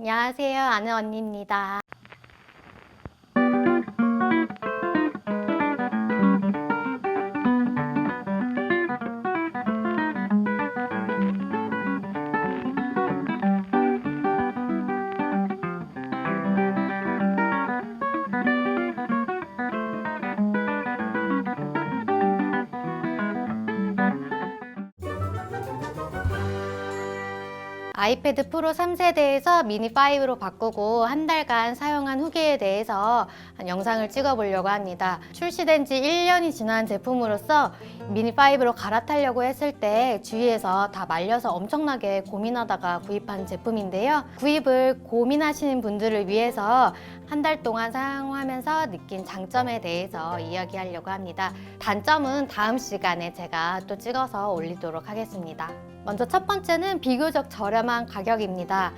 안녕하세요. 아는 언니입니다. 아이패드 프로 3세대에서 미니 5로 바꾸고 한 달간 사용한 후기에 대해서 한 영상을 찍어 보려고 합니다. 출시된 지 1년이 지난 제품으로서 미니 5로 갈아타려고 했을 때 주위에서 다 말려서 엄청나게 고민하다가 구입한 제품인데요. 구입을 고민하시는 분들을 위해서 한 달 동안 사용하면서 느낀 장점에 대해서 이야기하려고 합니다. 단점은 다음 시간에 제가 또 찍어서 올리도록 하겠습니다. 먼저 첫 번째는 비교적 저렴한 가격입니다.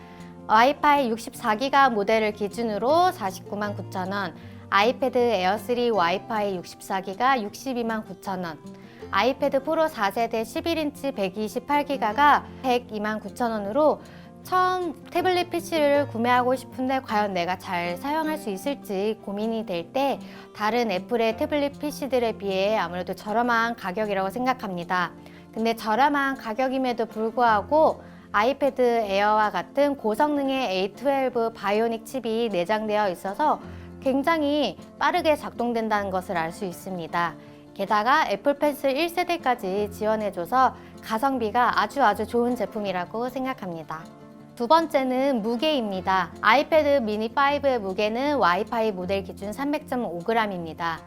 와이파이 64기가 모델을 기준으로 49만 9천 원, 아이패드 에어 3 와이파이 64기가 62만 9천 원, 아이패드 프로 4세대 11인치 128기가가 102만 9천 원으로 처음 태블릿 PC를 구매하고 싶은데 과연 내가 잘 사용할 수 있을지 고민이 될 때 다른 애플의 태블릿 PC들에 비해 아무래도 저렴한 가격이라고 생각합니다. 근데 저렴한 가격임에도 불구하고 아이패드 에어와 같은 고성능의 A12 바이오닉 칩이 내장되어 있어서 굉장히 빠르게 작동된다는 것을 알 수 있습니다. 게다가 애플 펜슬 1세대까지 지원해줘서 가성비가 아주 아주 좋은 제품이라고 생각합니다. 두 번째는 무게입니다. 아이패드 미니 5의 무게는 와이파이 모델 기준 300.5g입니다.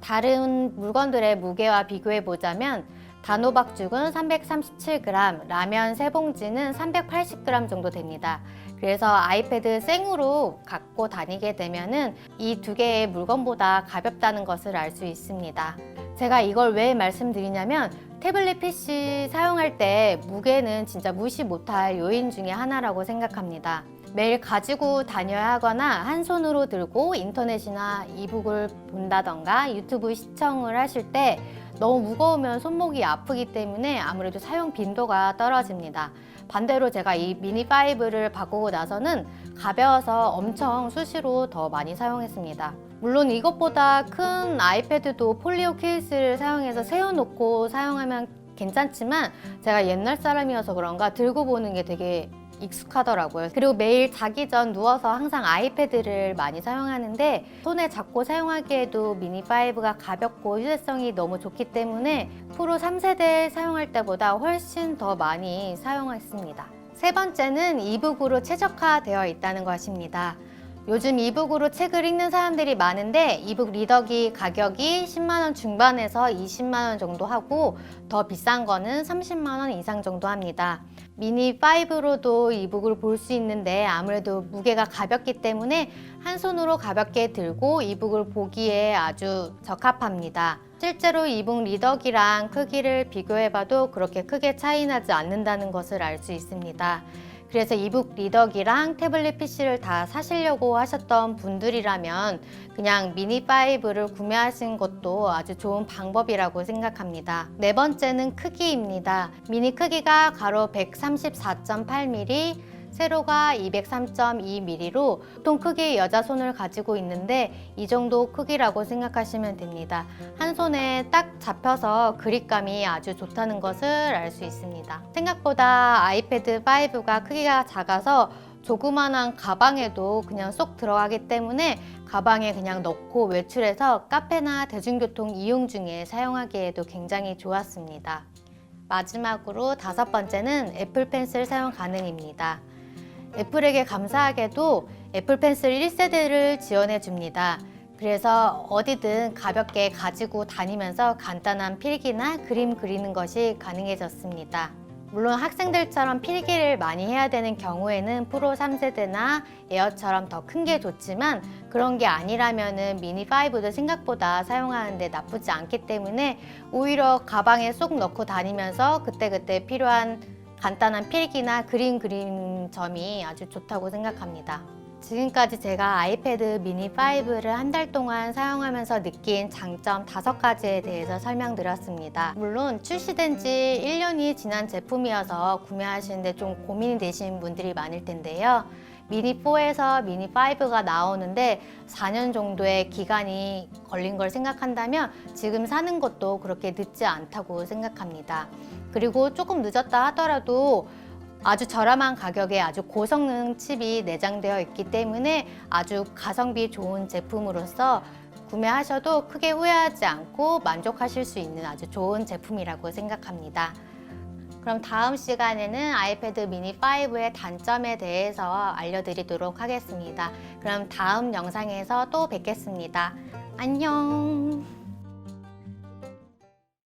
다른 물건들의 무게와 비교해 보자면 단호박죽은 337g, 라면 세 봉지는 380g 정도 됩니다. 그래서 아이패드 생으로 갖고 다니게 되면은 이 두 개의 물건보다 가볍다는 것을 알 수 있습니다. 제가 이걸 왜 말씀드리냐면 태블릿 PC 사용할 때 무게는 진짜 무시 못할 요인 중에 하나라고 생각합니다. 매일 가지고 다녀야 하거나 한 손으로 들고 인터넷이나 이북을 본다던가 유튜브 시청을 하실 때 너무 무거우면 손목이 아프기 때문에 아무래도 사용 빈도가 떨어집니다. 반대로 제가 이 미니 5를 바꾸고 나서는 가벼워서 엄청 수시로 더 많이 사용했습니다. 물론 이것보다 큰 아이패드도 폴리오 케이스를 사용해서 세워놓고 사용하면 괜찮지만 제가 옛날 사람이어서 그런가 들고 보는 게 되게 익숙하더라고요. 그리고 매일 자기 전 누워서 항상 아이패드를 많이 사용하는데 손에 잡고 사용하기에도 미니 5가 가볍고 휴대성이 너무 좋기 때문에 프로 3세대 사용할 때보다 훨씬 더 많이 사용했습니다. 세 번째는 이북으로 최적화되어 있다는 것입니다. 요즘 이북으로 책을 읽는 사람들이 많은데 이북 리더기 가격이 10만 원 중반에서 20만 원 정도 하고 더 비싼 거는 30만 원 이상 정도 합니다. 미니 5로도 이북을 볼 수 있는데 아무래도 무게가 가볍기 때문에 한 손으로 가볍게 들고 이북을 보기에 아주 적합합니다. 실제로 이북 리더기랑 크기를 비교해봐도 그렇게 크게 차이 나지 않는다는 것을 알 수 있습니다. 그래서 이북 리더기랑 태블릿 PC를 다 사시려고 하셨던 분들이라면 그냥 미니 5를 구매하신 것도 아주 좋은 방법이라고 생각합니다. 네 번째는 크기입니다. 미니 크기가 가로 134.8mm, 세로가 203.2mm로 보통 크기의 여자 손을 가지고 있는데 이 정도 크기라고 생각하시면 됩니다. 한 손에 딱 잡혀서 그립감이 아주 좋다는 것을 알 수 있습니다. 생각보다 아이패드 5가 크기가 작아서 조그만한 가방에도 그냥 쏙 들어가기 때문에 가방에 그냥 넣고 외출해서 카페나 대중교통 이용 중에 사용하기에도 굉장히 좋았습니다. 마지막으로 다섯 번째는 애플 펜슬 사용 가능입니다. 애플에게 감사하게도 애플 펜슬 1세대를 지원해 줍니다. 그래서 어디든 가볍게 가지고 다니면서 간단한 필기나 그림 그리는 것이 가능해졌습니다. 물론 학생들처럼 필기를 많이 해야 되는 경우에는 프로 3세대나 에어처럼 더 큰 게 좋지만 그런 게 아니라면은 미니 5도 생각보다 사용하는데 나쁘지 않기 때문에 오히려 가방에 쏙 넣고 다니면서 그때그때 필요한 간단한 필기나 그림 그 점이 아주 좋다고 생각합니다. 지금까지 제가 아이패드 미니 5를 한 달 동안 사용하면서 느낀 장점 다섯 가지에 대해서 설명드렸습니다. 물론 출시된 지 1년이 지난 제품이어서 구매하시는데 좀 고민이 되시는 분들이 많을 텐데요. 미니 4에서 미니 5가 나오는데 4년 정도의 기간이 걸린 걸 생각한다면 지금 사는 것도 그렇게 늦지 않다고 생각합니다. 그리고 조금 늦었다 하더라도 아주 저렴한 가격에 아주 고성능 칩이 내장되어 있기 때문에 아주 가성비 좋은 제품으로서 구매하셔도 크게 후회하지 않고 만족하실 수 있는 아주 좋은 제품이라고 생각합니다. 그럼 다음 시간에는 아이패드 미니 5의 단점에 대해서 알려드리도록 하겠습니다. 그럼 다음 영상에서 또 뵙겠습니다. 안녕!